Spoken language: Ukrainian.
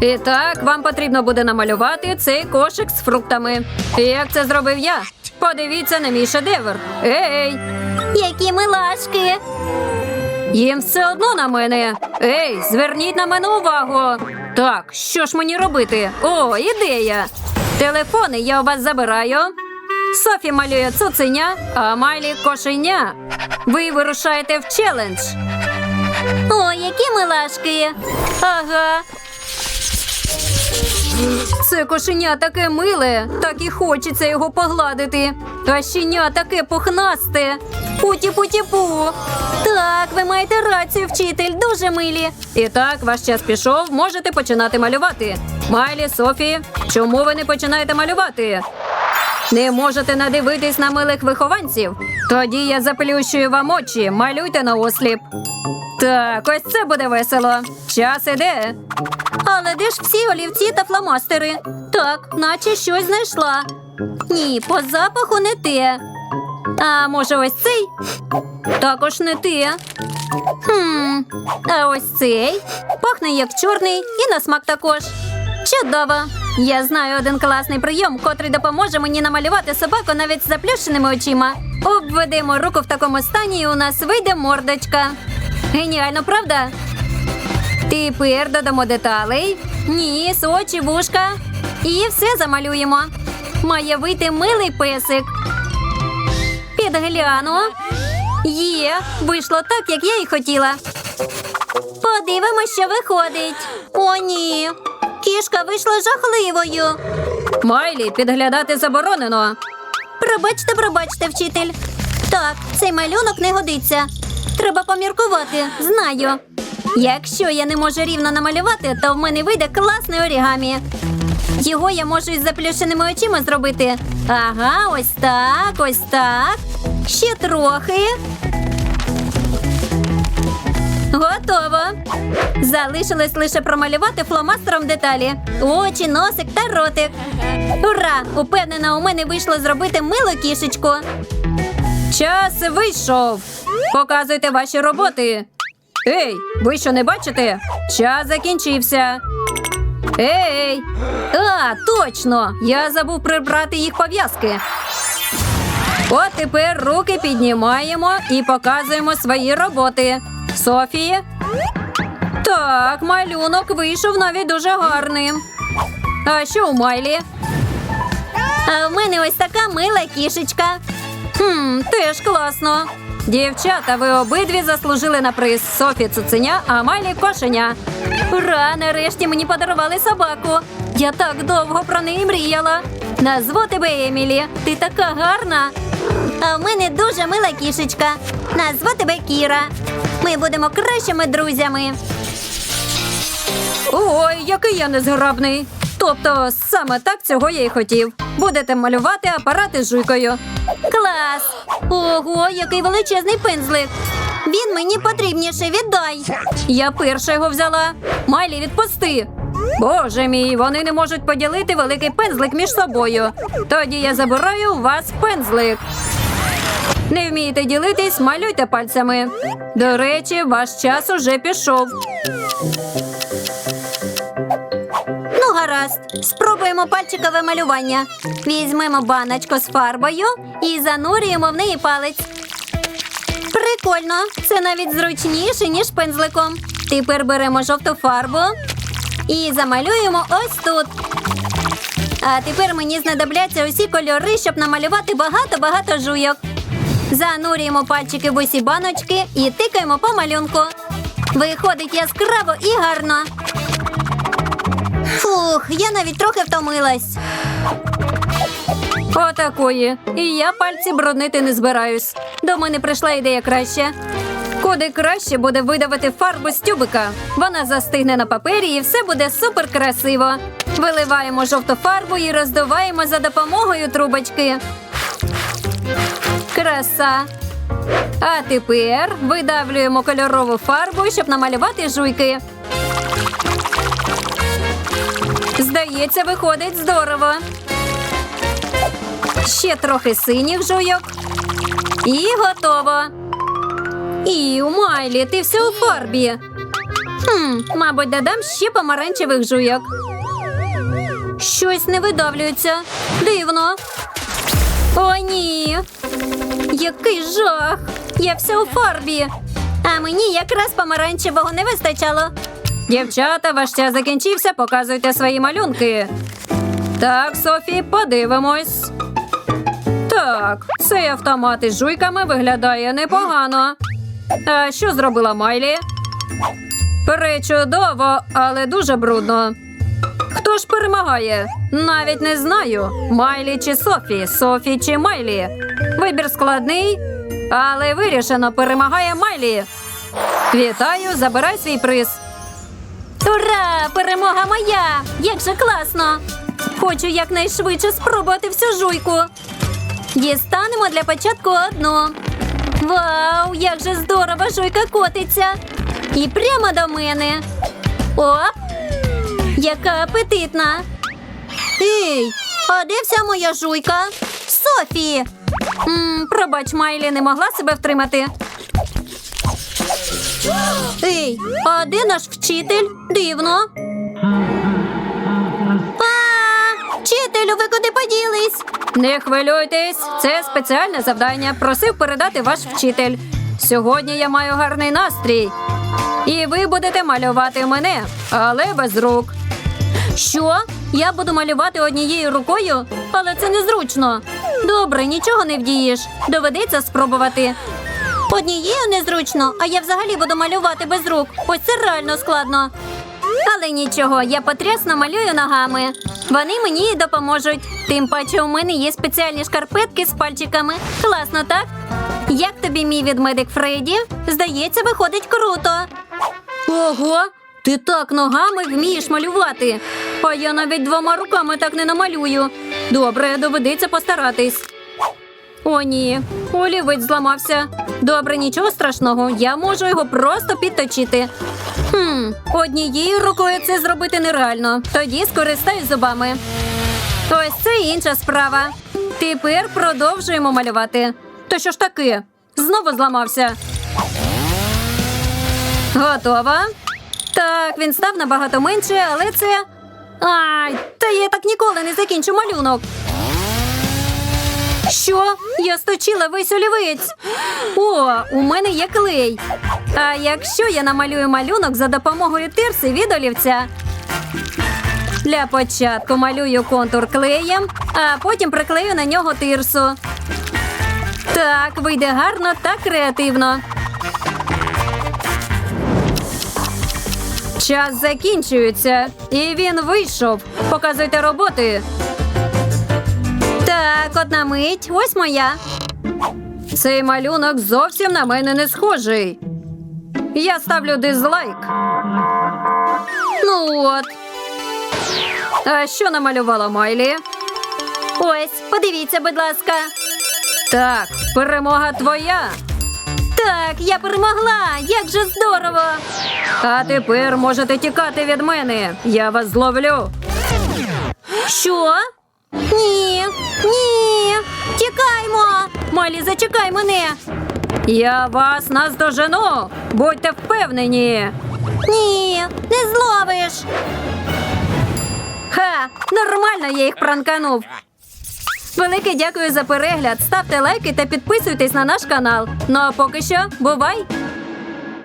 І так, вам потрібно буде намалювати цей кошик з фруктами. І як це зробив я? Подивіться на мій шедевр. Ей! Які милашки. Їм все одно на мене. Ей, зверніть на мене увагу. Так, що ж мені робити? О, ідея. Телефони я у вас забираю. Софі малює цуценя, а Майлі кошеня. Ви вирушаєте в челендж. О, які милашки. Ага. Це кошеня таке миле, так і хочеться його погладити. А щеня таке пухнасте. Путі-путі-пу. Так, ви маєте рацію, вчитель, дуже милі. І так, ваш час пішов, можете починати малювати. Майлі, Софі, чому ви не починаєте малювати? Не можете надивитись на милих вихованців? Тоді я заплющую вам очі, малюйте на осліп. Так, ось це буде весело. Час іде. Але де ж всі олівці та фломастери? Так, наче щось знайшла. Ні, по запаху не те. А може, ось цей? Також не те. Хм, а ось цей пахне як чорний і на смак також. Чудово! Я знаю один класний прийом, котрий допоможе мені намалювати собаку навіть з заплющеними очима. Обведемо руку в такому стані, і у нас вийде мордочка. Геніально, правда? Тепер додамо деталей. Ніс, очі, вушка. І все замалюємо. Має вийти милий песик. Підгляну. Є, вийшло так, як я і хотіла. Подивимось, що виходить. О, ні. Кішка вийшла жахливою. Майлі, підглядати заборонено. Пробачте, пробачте, вчитель. Так, цей малюнок не годиться. Треба поміркувати, знаю. Якщо я не можу рівно намалювати, то в мене вийде класний орігамі. Його я можу із заплющеними очима зробити. Ага, ось так, ось так. Ще трохи. Готово. Залишилось лише промалювати фломастером деталі. Очі, носик та ротик. Ура! Упевнена, у мене вийшло зробити милу кішечку. Час вийшов. Показуйте ваші роботи. Ей, ви що не бачите? Час закінчився. Ей! А, точно! Я забув прибрати їх пов'язки. От тепер руки піднімаємо і показуємо свої роботи. Софії. Так, малюнок вийшов навіть дуже гарним. А що у Майлі? А в мене ось така мила кішечка. Хм, теж класно. Дівчата, ви обидві заслужили на приз Софі цуценя, а Майлі кошеня. Ура! Нарешті мені подарували собаку. Я так довго про неї мріяла. Назву тебе Емілі. Ти така гарна. А в мене дуже мила кішечка. Назву тебе Кіра. Ми будемо кращими друзями. Ой, який я незграбний. Тобто, саме так цього я й хотів. Будете малювати апарати з жуйкою. Клас! Ого, який величезний пензлик. Він мені потрібніше віддай. Я перша його взяла. Майлі, відпусти. Боже мій, вони не можуть поділити великий пензлик між собою. Тоді я забираю у вас пензлик. Не вмієте ділитись, малюйте пальцями. До речі, ваш час уже пішов. Гаразд. Спробуємо пальчикове малювання. Візьмемо баночку з фарбою і занурюємо в неї палець. Прикольно, це навіть зручніше, ніж пензликом. Тепер беремо жовту фарбу і замалюємо ось тут. А тепер мені знадобляться усі кольори, щоб намалювати багато-багато жуйок. Занурюємо пальчики в усі баночки і тикаємо по малюнку. Виходить яскраво і гарно. Фух, я навіть трохи втомилась. Отакої. І я пальці бруднити не збираюсь. До мене прийшла ідея краще. Куди краще буде видавити фарбу з тюбика. Вона застигне на папері і все буде супер красиво. Виливаємо жовту фарбу і роздуваємо за допомогою трубочки. Краса. А тепер видавлюємо кольорову фарбу, щоб намалювати жуйки. Здається, виходить здорово. Ще трохи синіх жуйок. І готово. І у Майлі, ти все у фарбі. Хм, мабуть, додам ще помаранчевих жуйок. Щось не видавлюється. Дивно. О, ні. Який жах! Я вся у фарбі. А мені якраз помаранчевого не вистачало. Дівчата, ваш час закінчився, показуйте свої малюнки. Так, Софі, подивимось. Так, цей автомат із жуйками виглядає непогано. А що зробила Майлі? Пречудово, але дуже брудно. Хто ж перемагає? Навіть не знаю. Майлі чи Софі, Софі чи Майлі. Вибір складний, але вирішено перемагає Майлі. Вітаю, забирай свій приз. Ура! Перемога моя! Як же класно! Хочу якнайшвидше спробувати всю жуйку. Дістанемо для початку одну. Вау, як же здорово жуйка котиться! І прямо до мене. Оп! Яка апетитна! Ей, а де вся моя жуйка? Софі! М, пробач, Майлі не могла себе втримати. Ей, а де наш вчитель? Дивно. А, вчителю, ви куди поділись? Не хвилюйтесь, це спеціальне завдання. Просив передати ваш вчитель. Сьогодні я маю гарний настрій. І ви будете малювати мене, але без рук. Що? Я буду малювати однією рукою, але це незручно. Добре, нічого не вдієш. Доведеться спробувати. Однією незручно, а я взагалі буду малювати без рук. Ось це реально складно. Але нічого, я потрясно малюю ногами. Вони мені і допоможуть. Тим паче у мене є спеціальні шкарпетки з пальчиками. Класно, так? Як тобі мій відмедик Фредді? Здається, виходить круто. Ого, ти так ногами вмієш малювати. А я навіть двома руками так не намалюю. Добре, доведеться постаратись. О, ні, олівець зламався. Добре, нічого страшного, я можу його просто підточити. Хм, однією рукою це зробити нереально. Тоді скористаюсь зубами. Ось це інша справа. Тепер продовжуємо малювати. То що ж таке? Знову зламався. Готова? Так, він став набагато менше, але це. Ай, та я так ніколи не закінчу малюнок. Що? Я сточила весь олівець. О, у мене є клей. А якщо я намалюю малюнок за допомогою тирси від олівця? Для початку малюю контур клеєм, а потім приклею на нього тирсу. Так, вийде гарно та креативно. Час закінчується, і він вийшов. Показуйте роботи. Так, одна мить, ось моя. Цей малюнок зовсім на мене не схожий. Я ставлю дизлайк. Ну от. А що намалювала Майлі? Ось, подивіться, будь ласка. Так, перемога твоя. Так, я перемогла! Як же здорово! А тепер можете тікати від мене. Я вас зловлю. Що? Ні, ні. Тікаймо! Молі, зачекай мене. Я вас наздожену. Будьте впевнені. Ні, не зловиш. Ха! Нормально я їх пранканув. Велике дякую за перегляд. Ставте лайки та підписуйтесь на наш канал. Ну а поки що, бувай!